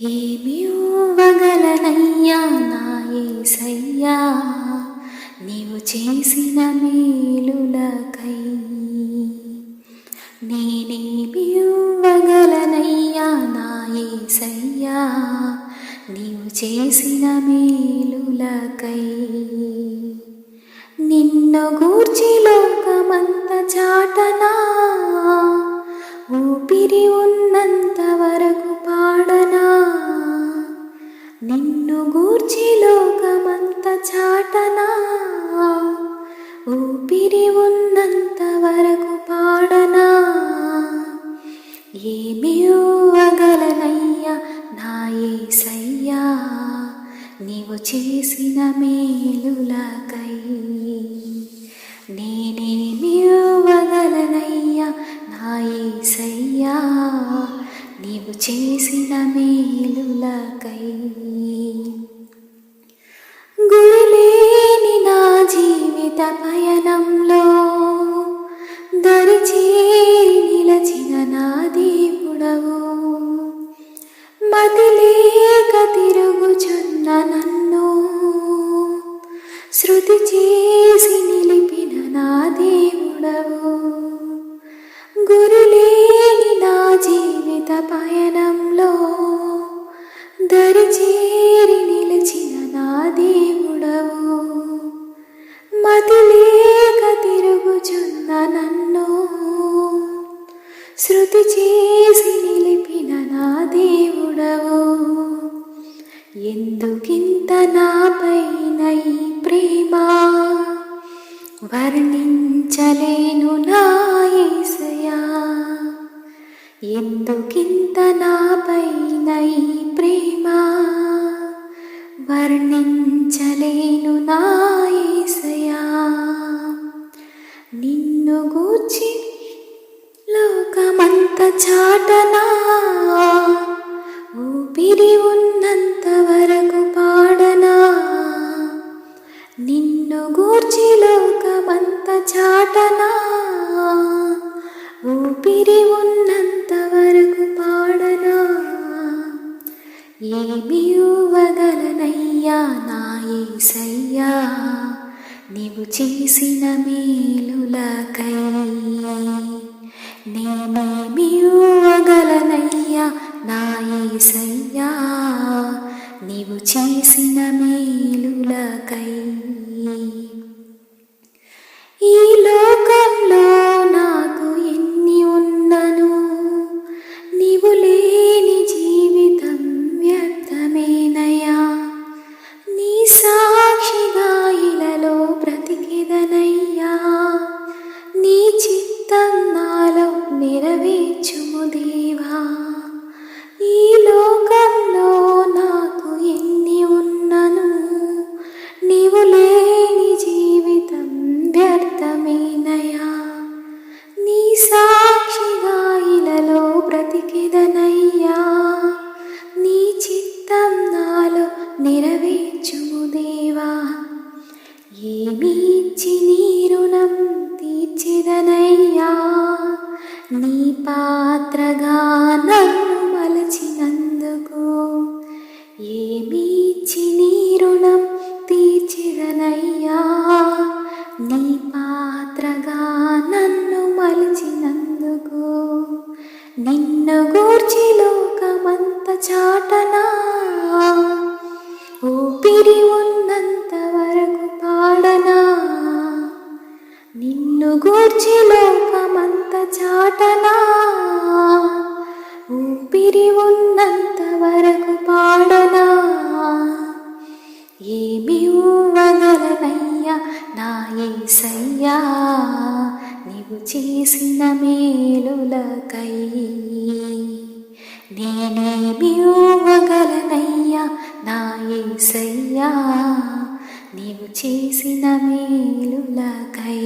ఏమివ్వగలనయ్యా నా యేసయ్యా నీవు చేసిన మేలులకై నేనేమివ్వగలనయ్యా నా యేసయ్యా నీవు చేసిన మేలులకై నిన్ను గూర్చి లోకమంత చాటనా? చాటనా ఊపిరి ఉన్నంత వరకు పాడనా? ఏమి అగలనయ్యా నా సయ్యా నీవు చేసిన మేలులకై చూచున్న నన్ను శృతి చేసి నిలిపిన నా దేవుడవు. గురులేని నా జీవిత పయనంలో దరిచేరి నిలిచిన నా దేవుడవు. మతిలేక తిరుగుచున్న నన్ను శృతి చేసి ఎందుకింత నాపైన ఈ ప్రేమ? వర్ణించలేను నాయసయా ఎందుకింత నాపైన ఈ ప్రేమ? వర్ణించలేను నాయసయా నిన్ను గూచి లోకమంత చాటనా ఊపిరి ఉన్న గూర్చి లోకమంత చాటనా? ఊపిరి ఉన్నంత వరకు పాడనా? ఏమి ఊవగలనయ్యా నా ఏసయ్యా నీవు చేసిన మేలులకై నేనేమి ఊవగలనయ్యా నా ఏసయ్యా నీవు చేసిన మే സുമതീ తీర్చి నీ రుణం తీర్చిదనయ్యా. నీ పాత్రగా నన్ను మలిచినందుకు నిన్ను గూర్చి లోకమంత చాటనా. ఊపిరి ఉన్నంత వరకు పాడనా. నిన్ను గూర్చి లోకమంత చాటనా. యేసయ్యా నీవు చేసిన మేలులకై నేనేమి ఇవ్వగలనయ్యా నా యేసయ్యా నీవు చేసిన మేలులకై.